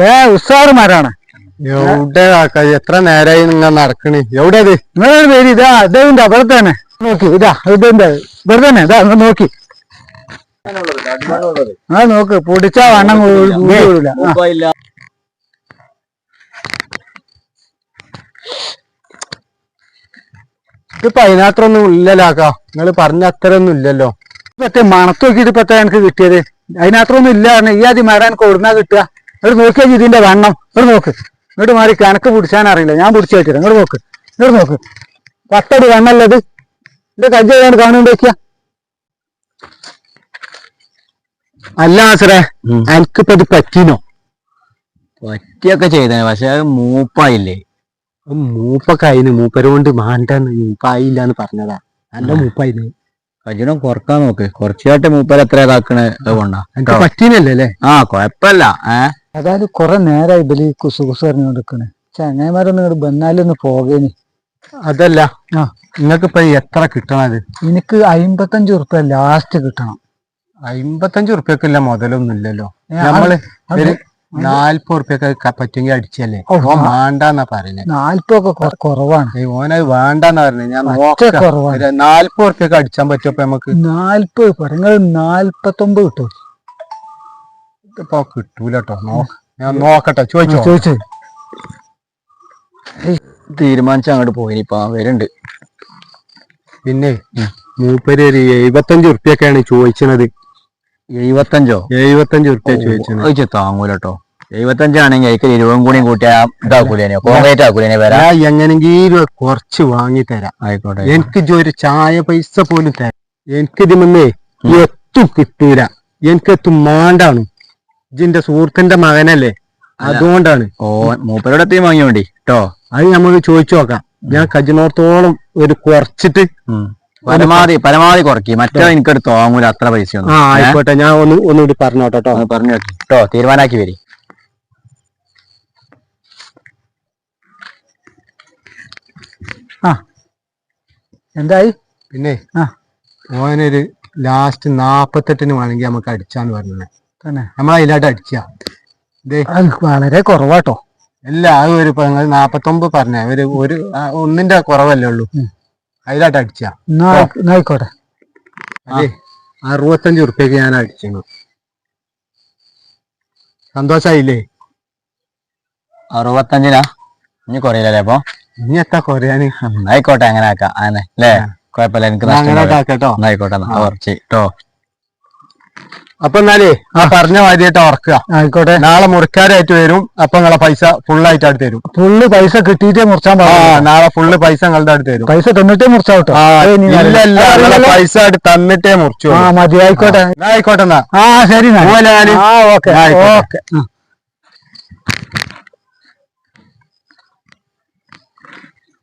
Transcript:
വേ ഉസ്സാറ് മരാണ്. എവിടെ കാക്ക? എത്ര നേരായി നിങ്ങൾ നടക്കണ്? എവിടെ അത് നിങ്ങളൊരു പേര് ഇതാ അദ്ദേഹത്തിന്റെ അവിടെ തന്നെ നോക്കി ഇതാ ഇതിന്റെ ഇവിടെ തന്നെ ഇതാ നിങ്ങൾ നോക്കി. ആ നോക്ക് പൊടിച്ചാ വണ്ണം വീഴൂല ഇതിപ്പോ അതിനകത്തൊന്നും ഇല്ലല്ലോ കാക്ക. നിങ്ങൾ പറഞ്ഞ അത്ര ഒന്നും ഇല്ലല്ലോ. മറ്റേ മണത്ത് നോക്കിയിട്ട് ഇപ്പത്തെ എനിക്ക് കിട്ടിയത്? അതിനകത്തൊന്നും ഇല്ല പറഞ്ഞ ഈ ആദ്യം മാറാൻ കൊടുന്നാ കിട്ടുക? ഇവിടെ നോക്കിയാൽ ഇതിന്റെ വണ്ണം. ഇവിടെ നോക്ക്. ഇങ്ങോട്ട് മാറി കണക്ക് പിടിച്ചാൻ അറിയില്ല. ഞാൻ പിടിച്ചു വെച്ചിട്ട് ഇങ്ങോട്ട് നോക്ക്. ഇങ്ങോട്ട് നോക്ക്. പത്തടി വണ്ണല്ലത് എന്റെ കജ്ജ കാണുന്നുണ്ട് നോക്കിയാ? അല്ല ആസറേ എനിക്കിപ്പോ ഇത് പറ്റീനോ പറ്റിയൊക്കെ ചെയ്തേ പക്ഷെ അത് മൂപ്പായില്ലേ? മൂപ്പൊക്കെ ആയിന്. മൂപ്പരോണ്ട് മാണ്ടാന്ന്. മൂപ്പായില്ല എന്ന് പറഞ്ഞതാ. നല്ല മൂപ്പായിന്. കജിനം കുറയ്ക്കാൻ നോക്ക്. കുറച്ചായിട്ട് മൂപ്പര് എത്ര ഇതാക്കണേ അതുകൊണ്ടാ എനിക്ക് പറ്റീനല്ലേ അല്ലേ? ആ കൊഴപ്പല്ല ഏ? അതായത് കൊറേ നേരമായി ഇതിൽ കുസു കുസു പറഞ്ഞു നിൽക്കണേ ചങ്ങായിമാരൊന്നും ഇങ്ങോട്ട് ബന്നാലൊന്ന് പോകേനി. അതല്ല. ആ. നിങ്ങൾക്ക് ഇപ്പൊ എത്ര കിട്ടണത്? എനിക്ക് അയിമ്പത്തഞ്ച് ഉറുപ്പ്യ ലാസ്റ്റ് കിട്ടണം. അയിമ്പത്തഞ്ച് ഉറുപ്പ്യക്കില്ല മുതലൊന്നും ഇല്ലല്ലോ നമ്മൾ നാല്പത് ഉറുപ്പ്യൊക്കെ പറ്റുമെങ്കിൽ അടിച്ചല്ലേ? ഓ, ഓൻ വേണ്ടാന്നാ പറയുന്നത് നാല്പൊക്കെ കൊ- കുറവാണ്. ഓനത് വേണ്ടെന്ന് പറഞ്ഞത് ഞാൻ പറ്റ കുറവാണ്. നാല്പത് ഉറുപ്പ്യൊക്കെ അടിച്ചാൻ പറ്റുമോ നമുക്ക്? നാല്പത് പറഞ്ഞ നാല്പത്തൊമ്പത് കിട്ടും? ഇപ്പൊ കിട്ടൂല കേട്ടോ ഞാൻ നോക്കട്ടെ. ചോദിച്ചോ? ചോദിച്ചു. തീരുമാനിച്ച അങ്ങോട്ട് പോയി ഇപ്പൊ വരുന്നുണ്ട് പിന്നെ മൂപ്പര് ഒരു എഴുപത്തഞ്ച് ഉറുപ്പ്യൊക്കെയാണ് ചോദിച്ചത് എഴുപത്തഞ്ചോ എഴുപത്തഞ്ച് ഉറുപ്പ്യ ചോദിച്ചത് താങ്ങൂലോ എഴുപത്തഞ്ചാണെങ്കിൽ അതിക്ക് ഇരുപതും കൂടിയും കൂട്ടിയാ ഇതാക്കൂലേനെ? കോൺക്രീറ്റ് ആക്കൂലേനെ വരാ ഞാൻ എങ്ങനെങ്കിലും കുറച്ച് വാങ്ങി തരാം. ആയിക്കോട്ടെ. എനിക്ക് ഒരു ചായ പൈസ പോലും തരാം. എനിക്ക് ഇതിമേ എത്തും കിട്ടൂല. എനിക്ക് എത്തും മാണ്ടാണ് ഇതിന്റെ സുഹൃത്തിന്റെ മകനല്ലേ? അതുകൊണ്ടാണ്. ഓ മൂപ്പരോട് എത്തി വാങ്ങിയ വേണ്ടി കേട്ടോ അത് നമുക്ക് ചോദിച്ചു നോക്കാം. ഞാൻ കജിനോർത്തോളം ഒരു കുറച്ചിട്ട് പരമാവധി പരമാവധി കുറക്കി. മറ്റേ എനിക്കൊരു തോങ്ങൂല അത്ര പൈസ ആ ആയിക്കോട്ടെ. ഞാൻ ഒന്ന് ഒന്നുകൂടി പറഞ്ഞോട്ടോ ട്ടോ. പറഞ്ഞു കേട്ടോ തീരുമാനാക്കി വരി. എന്തായി? പിന്നെ ആ. ഓനൊരു ലാസ്റ്റ് നാപ്പത്തെട്ടിന് വേണമെങ്കിൽ നമുക്ക് അടിച്ചാന്ന് പറഞ്ഞത്. തന്നെ. നമ്മൾ അതിലായിട്ട് അടിച്ച. വളരെ കുറവാട്ടോ. അല്ല അത് ഒരു നാപ്പത്തൊമ്പത് പറഞ്ഞ. ഒരു ഒരു ഒന്നിന്റെ കുറവല്ലേ ഉള്ളൂ. അതിലായിട്ട് അടിച്ച. ആയിക്കോട്ടെ. അതെ അറുപത്തഞ്ച് ഉറുപ്പ്യക്ക് ഞാൻ അടിച്ചു സന്തോഷായില്ലേ? അറുപത്തഞ്ചിനാ? ഇനി കുറയില്ലല്ലേ അപ്പൊ? ഇനി എത്താ കൊറിയാന്? ആയിക്കോട്ടെ അങ്ങനെ ആക്കാം. അങ്ങനെ അല്ലേ കുഴപ്പമില്ല എനിക്ക് അങ്ങനെ ആക്കട്ടോ. ആയിക്കോട്ടെ കേട്ടോ അപ്പൊ എന്നാലേ ആ പറഞ്ഞ മാതിരിയായിട്ട് ഓർക്കുക ആയിക്കോട്ടെ. നാളെ മുറിക്കാരായിട്ട് വരും അപ്പൊ നിങ്ങളെ പൈസ ഫുള്ളായിട്ട് അടുത്ത് തരും. ഫുള്ള് പൈസ കിട്ടിയിട്ടേ മുറിച്ചാൻ പാടില്ല നാളെ ഫുള്ള് പൈസ നിങ്ങളുടെ അടുത്ത് തരും. പൈസ തന്നിട്ടേ മുറിച്ചാവട്ടോ ഇല്ലല്ല ഇല്ല ഇല്ല പൈസ തന്നിട്ടേ മുറിച്ചു ആ മതി ആയിക്കോട്ടെ. ആയിക്കോട്ടെ എന്നാ. ആ ശരി ഓക്കെ. ഓക്കെ.